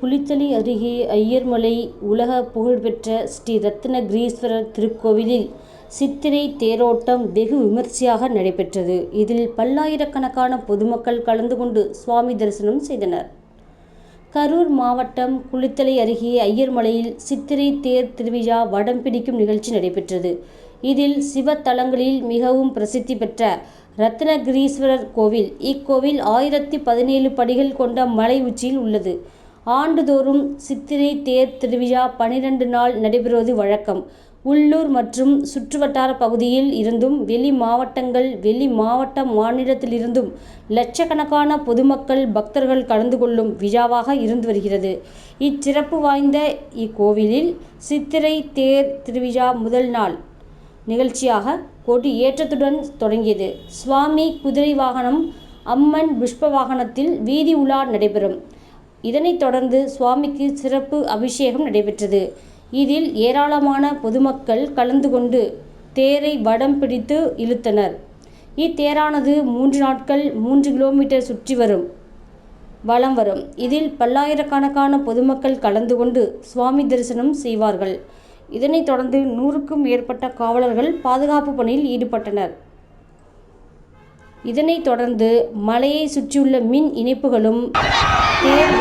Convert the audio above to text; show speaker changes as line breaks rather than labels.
குளித்தலை அருகே ஐயர்மலை உலக புகழ்பெற்ற ஸ்ரீ ரத்னகிரீஸ்வரர் திருக்கோவிலில் சித்திரை தேரோட்டம் வெகு விமர்சையாக நடைபெற்றது. இதில் பல்லாயிரக்கணக்கான பொதுமக்கள் கலந்து கொண்டு சுவாமி தரிசனம் செய்தனர். கரூர் மாவட்டம் குளித்தலை அருகே ஐயர்மலையில் சித்திரை தேர் திருவிழா வடம் பிடிக்கும் நிகழ்ச்சி நடைபெற்றது. இதில் சிவத்தலங்களில் மிகவும் பிரசித்தி பெற்ற ரத்னகிரீஸ்வரர் கோவில் இக்கோவில் ஆயிரத்தி பதினேழு படிகள் கொண்ட மலை உச்சியில் உள்ளது. ஆண்டுதோறும் சித்திரை தேர் திருவிழா பனிரெண்டு நாள் நடைபெறுவது வழக்கம். உள்ளூர் மற்றும் சுற்றுவட்டார பகுதியில் இருந்தும் வெளி மாவட்டங்கள் வெளி மாவட்ட மாநிலத்திலிருந்தும் லட்சக்கணக்கான பொதுமக்கள் பக்தர்கள் கலந்து கொள்ளும் விழாவாக இருந்து வருகிறது. இச்சிறப்பு வாய்ந்த இக்கோவிலில் சித்திரை தேர் திருவிழா முதல் நாள் நிகழ்ச்சியாக கொடியேற்றத்துடன் தொடங்கியது. சுவாமி குதிரை வாகனம் அம்மன் புஷ்ப வாகனத்தில் வீதி உலா நடைபெறும். இதனைத் தொடர்ந்து சுவாமிக்கு சிறப்பு அபிஷேகம் நடைபெற்றது. இதில் ஏராளமான பொதுமக்கள் கலந்து கொண்டு தேரை வடம் பிடித்து இழுத்தனர். இத்தேரானது மூன்று நாட்கள் மூன்று கிலோமீட்டர் சுற்றி வரும் வலம் வரும். இதில் பல்லாயிரக்கணக்கான பொதுமக்கள் கலந்து கொண்டு சுவாமி தரிசனம் செய்வார்கள். இதனைத் தொடர்ந்து நூறுக்கும் மேற்பட்ட காவலர்கள் பாதுகாப்பு பணியில் ஈடுபட்டனர். இதனைத் தொடர்ந்து மலையை சுற்றியுள்ள மின் இணைப்புகளும் தேர்